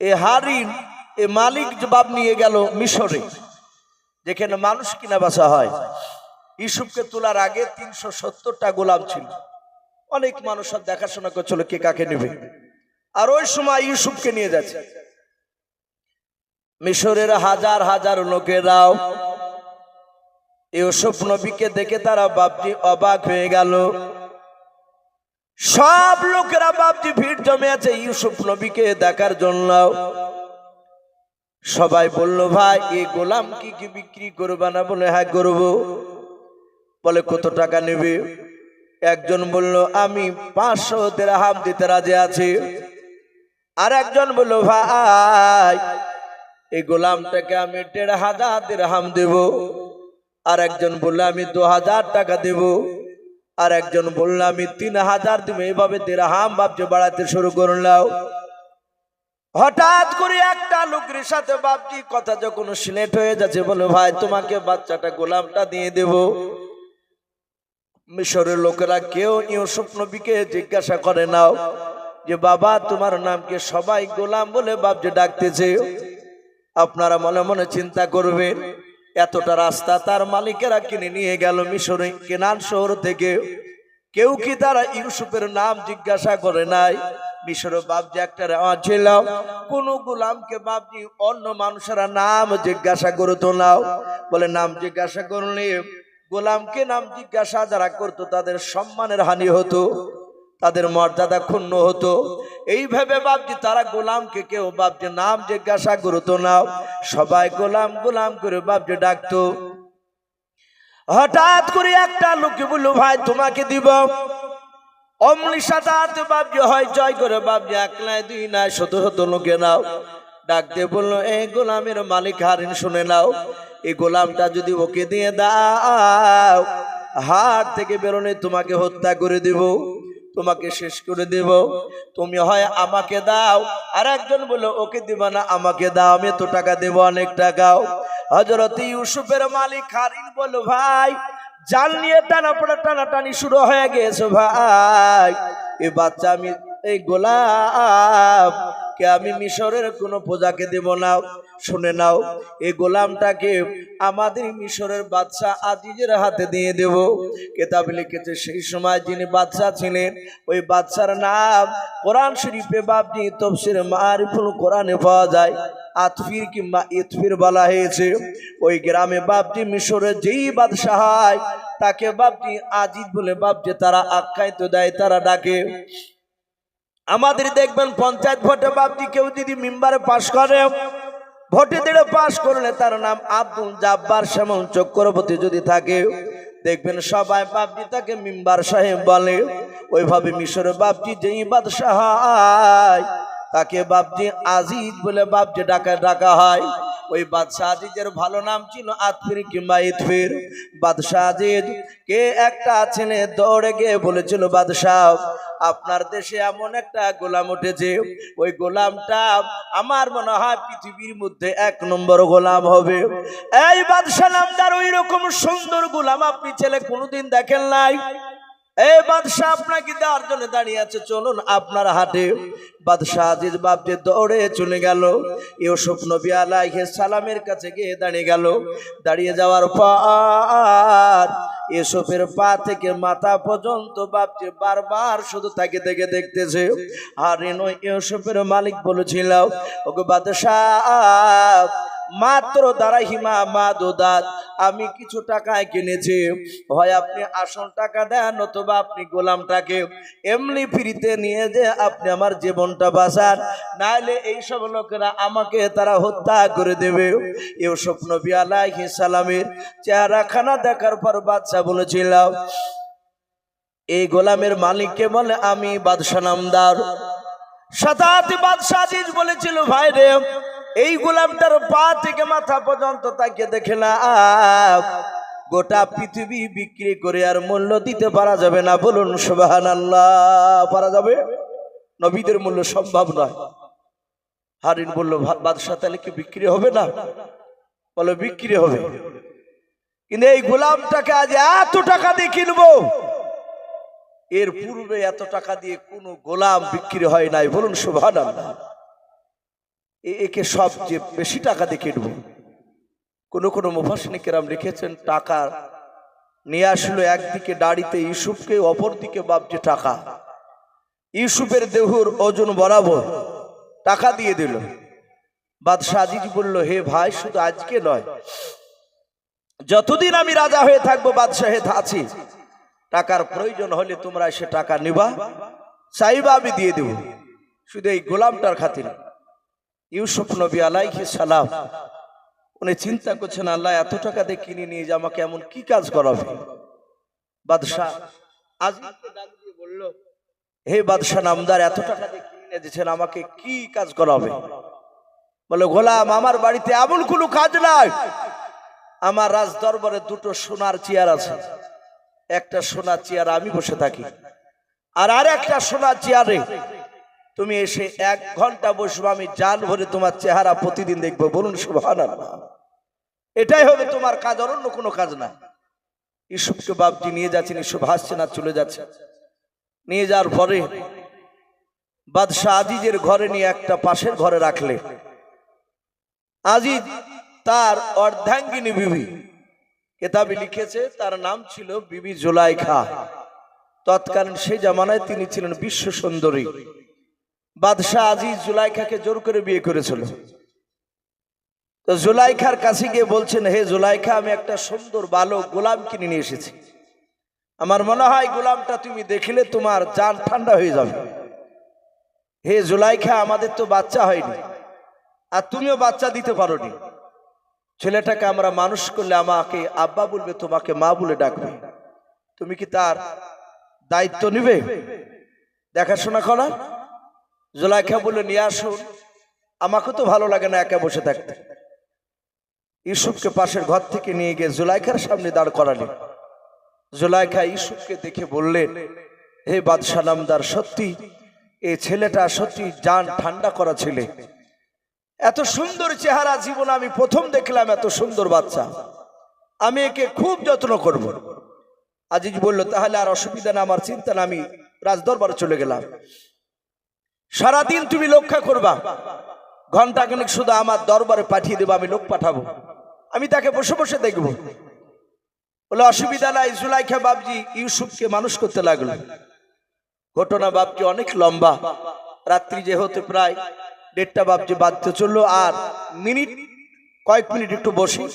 এ হারিন, এ মালিক জবাব নিয়ে গেল মিশরে, যেখানে মানুষ কিনা বাসা হয়। ইসুফকে তোলার আগে তিনশো সত্তরটা গোলাম ছিল। অনেক মানুষ আর দেখাশোনা করছিল কে কাকে নেবে। আর ওই সময় ইউসুফকে নিয়ে যাচ্ছে। মিশরের হাজার হাজার লোকেরাও ইউসুফ নবীকে দেখে তারা বাপজি অবাক হয়ে গেল। সব লোকেরা বাপজি ভিড় জমে আছে ইউসুফ নবীকে দেখার জন্য। সবাই বলল, ভাই এই গোলাম কি কি বিক্রি করবে না? বলে হ্যাঁ করব। বলে, কত টাকা নেবে? একজন বলল, আমি পাঁচশো দেড়হাম দিতে রাজি আছি। আর একজন বলল, ভাই এই গোলামটাকে আমি দেড় হাজার দেড়হাম দেব। আর একজন বলল, আমি দু হাজার টাকা দেব। আর একজন বলল, আমি তিন হাজার দেবো এইভাবে দেড়হাম ভাবছে, বাড়াতে শুরু করলাম হঠাৎ করে একটা লোকের সাথে বাপজি কথা যখন সিলেট হয়ে যাচ্ছে বলে ভাই, তোমাকে বাচ্চাটা গোলামটা দিয়ে দেব। মিশরের লোকেরা কেউ ইউসুফ নবীকে জিজ্ঞাসা করে, নাও। যে, বাবা, তোমার নামকে সবাই গোলাম বলে বাপজি ডাকতেছে। আপনারা মনে মনে চিন্তা করবেন এতটা রাস্তা তার মালিকেরা কিনে নিয়ে গেল মিশরে, কেনান শহর থেকে। কেউ কি তারা ইউসুফের নাম জিজ্ঞাসা করে নাই? মিশরে বাপজি একটা রেওয়াজ ছিল, কোন গোলামকে বাপজি অন্য মানুষেরা নাম জিজ্ঞাসা করতো নাও বলে, নাম জিজ্ঞাসা করলে গোলামকে নাম জিজ্ঞাসা যারা করতো তাদের সম্মানের হানি হতো। তাদের মর্যাদা ক্ষুণ্ণ হতো। এইভাবে বাপজি তারা গোলামকে কেউ বাপজি নাম জিজ্ঞাসা করতো না। সবাই গোলাম গোলাম করে বাপজি ডাকতো। হঠাৎ করে একটা লোকে বলল, ভাই, তোমাকে দিব। অমলি সাথে বাপজি হয়, জয় করে বাপজি এক নাই, দুই নাই শত শত লোকে নাও। ডাকতে বলল এই গোলামের মালিক হারিন, শুনে নাও। এই গোলামটা যদি ওকে দিয়ে দাও হাট থেকে বেরোনে তোমাকে হত্যা করে দেব। তোমাকে শেষ করে দেব। তুমি হয় আমাকে দাও। আর একজন বলল, ওকে দিবা না, আমাকে দাও। আমি এত টাকা দেবো, অনেক টাকাও হজরত ইউসুফের মালিক হারিন বলো ভাই, জাল নিয়ে টানা পড়া টানা টানি শুরু হয়ে গেছে ভাই। এ বাচ্চা আমি, এই গোলাম কে আমি মিশরের কোনো প্রজাকে দেব না? শুনে নাও এই গোলামটাকে আমাদের মিশরের বাদশাহ আজিজের হাতে দিয়ে দেব। কেতাব লিখেছে, সেই সময় যিনি বাদশাহ ছিলেন, ওই বাদশার নাম কোরআন শরীফে বাবনি তফসির মারিফুল কোরআনে পাওয়া যায়। আতফির কিংবা ইতফির বলা হয়েছে। ওই গ্রামে বাপটি মিশরের যেই বাদশাহ তাকে বাপটি আজিজ বলে বাপটি তারা আখ্যায়িত দেয়, তারা ডাকে। আমাদের দেখবেন পঞ্চায়েত ভোটে বাপজি কেউ যদি মেম্বারে পাশ করে, ভোটে দিলে পাশ করলে তার নাম আব্দুল জাব্বার শ্যামন চক্রবর্তী যদি থাকে, দেখবেন সবাই বাপজি তাকে মেম্বার সাহেব বলে। ওইভাবে মিশরে বাপজি যেই বাদশাহ তাকে বাপজি আজিজ বলে বাপজি ডাকা ডাকা হয়। ওই বাদশাহ আজিজের ভালো নাম ছিল আতফির কিংবা ইতফির। বাদশাহ আজিজ কে একটা ছেলে দৌড়ে গিয়ে বলেছিল, বাদশাহ, আপনার দেশে এমন একটা গোলাম উঠেছে। ওই গোলামটা আমার মনে হয় পৃথিবীর মধ্যে এক নম্বর গোলাম হবে। এই বাদশাহ নামদার ওই রকম সুন্দর গোলাম আপনি ছেলে কোনোদিন দেখেন নাই? এই বাদশাহ আপনাকে দেওয়ার জন্য দাঁড়িয়ে আছে, চলুন আপনার হাটে বাদশাহ আজিজ বাপজি দৌড়ে চলে গেল, ইউসুফ নবী আলাইহিস সালামের কাছে গিয়ে দাঁড়িয়ে গেল। দাঁড়িয়ে যাওয়ার পর ইউসুফের পা থেকে মাথা পর্যন্ত বাপজি বারবার শুধু তাকে থেকে দেখতেছে। আর নয়, ইউসুফের মালিক বলেছিল ওকে বাদশাহ, মাত্র দ্বারা হিমা মা দোদাত আমি কিছু টাকায় কিনেছি। হয় আপনি আসল টাকা দেন অথবা আপনি গোলামটাকে এমনি ফ্রিতে নিয়ে যে আপনি আমার জীবনটা বাঁচান। নাহলে এইসব লোকেরা আমাকে তারা হত্যা করে দেবে। ইউসুফ নবী আলাইহি সালামের চেহারাখানা দেখার পর বাদশা বলেছিলাম এই গোলামের মালিককে বলে আমি বাদশা নামদার। শতাব্দী বাদশাহ বলেছিল, ভাই রে এই গোলামটার পা থেকে মাথা পর্যন্ত তাকে দেখে না গোটা পৃথিবী বিক্রি করে আর মূল্য দিতে পারা যাবে না। বলুন সুবাহান আল্লাহ পারা যাবে? নবীদের মূল্য সম্ভব নয়। হারিন বলল, "ভা- বাদশাহ তাহলে কি বিক্রি হবে না? বলো বিক্রি হবে। কিন্তু এই গোলামটাকে আজ এত টাকা দিয়ে কিনবো। এর পূর্বে এত টাকা দিয়ে কোনো গোলাম বিক্রি হয় নাই। বলুন, সুবহানাল্লাহ। এ- একে সবচেয়ে বেশি টাকা দিয়ে কিনবো। কোনো কোনো মুফাসনিকেরাম লিখেছেন, টাকা নিয়ে আসলো একদিকে দাড়িতে ইউসুফকে, অপরদিকে বাপছে টাকা। ইউসুফের দেহুর ওজন বরাবর টাকা দিয়ে দিল। বাদশাহ আজিজ বলল, হে ভাই, শুধু আজকে নয়, যতদিন আমি রাজা হয়ে থাকব, বাদশাহ আছি। টাকার প্রয়োজন হলে তোমরা সে টাকা নিবা, চাইবা আমি দিয়ে দেব। শুধু এই গোলামটার খাতির। ইউসুফ নবী আলাইহি সালাম, উনি চিন্তা করছেন, আল্লাহ এত টাকা দিয়ে কিনে নিয়ে যে আমাকে এমন কি কাজ করাবে? বাদশাহ আজ বলল, হে বাদশাহ নামদার, এত টাকা দিয়ে কিনে নিয়ে দিচ্ছেন আমাকে কি কাজ করাবে? বলে গোলাম, আমার বাড়িতে এমন কোনো কাজ নাই। আমার রাজ দরবারে দুটো সোনার চেয়ার আছে। একটা সোনার চেয়ার আমি বসে থাকি, আর আর একটা সোনার চেয়ারে তুমি এসে এক ঘণ্টা বসবো, আমি জান ভরে তোমার চেহারা প্রতিদিন দেখব। বলুন সুভান এটাই হবে তোমার কাজ, আর অন্য কোনো কাজ না। ইসুফকে বাপজি নিয়ে যাচ্ছেন, ইসুফ হাসছে না, চলে যাচ্ছে। নিয়ে যাওয়ার পরে বাদশাহ আজিজের ঘরে নিয়ে একটা পাশের ঘরে রাখলে। আজিজ তার অর্ধাঙ্গিনী বিবি। কেতাবে লিখেছে, তার নাম ছিল বিবি জোলাই জোলাইখা। তৎকালীন সেই জামানায় তিনি ছিলেন বিশ্ব সুন্দরী। বাদশাহ আজিজ জুলাইখাকে জোর করে বিয়ে করেছিল। তো জুলাইখার কাছে গিয়ে বলছেন, হে জুলাইখা, আমি একটা সুন্দর বালক গোলাম কিনে নিয়ে এসেছি। আমার মনে হয় গোলামটা তুমি দেখলে তোমার জান ঠান্ডা হয়ে যাবে। হে জুলাইখা, আমাদের তো বাচ্চা হয়নি, আর তুমিও বাচ্চা দিতে পারোনি। ছেলেটাকে আমরা মানুষ করলে আমাকে আব্বা বলবে, তোমাকে মা বলে ডাকবে। তুমি কি তার দায়িত্ব নিবে? দেখাশোনা করার? জোলাইখা বলে, নিয়ে আসুন। আমাকে তো ভালো লাগে না একা বসে থাকতে। ইউসুফকে পাশের ঘর থেকে নিয়ে গিয়ে জুলাইখার সামনে দাঁড় করালেন। জুলাইখা ইউসুফকে দেখে বললেন, হে বাদশাহ নামদার, সত্যি এই ছেলেটা সত্যি জান ঠান্ডা করা ছেলে। এত সুন্দর চেহারা জীবন আমি প্রথম দেখলাম এত সুন্দর বাচ্চা। আমি একে খুব যত্ন করব। আজিজ বলল, তাহলে আর অসুবিধা না, আমার চিন্তা না, আমি রাজদরবারে চলে গেলাম। সারাদিন তুমি লক্ষ্য করবা। ঘণ্টা খানিক শুধু আমার দরবারে পাঠিয়ে দেবো, আমি লোক পাঠাবো। আমি তাকে বসে বসে দেখব। বলে, অসুবিধা নাই, জুলাইখা বাবজি ইউসুফকে মানুষ করতে লাগল। ঘটনা বাবজি অনেক লম্বা। রাত্রি যেহেতু প্রায়, দেড়টা বাবজি বাধ্য চলল, আর মিনিট, কয়েক মিনিট একটু বসি।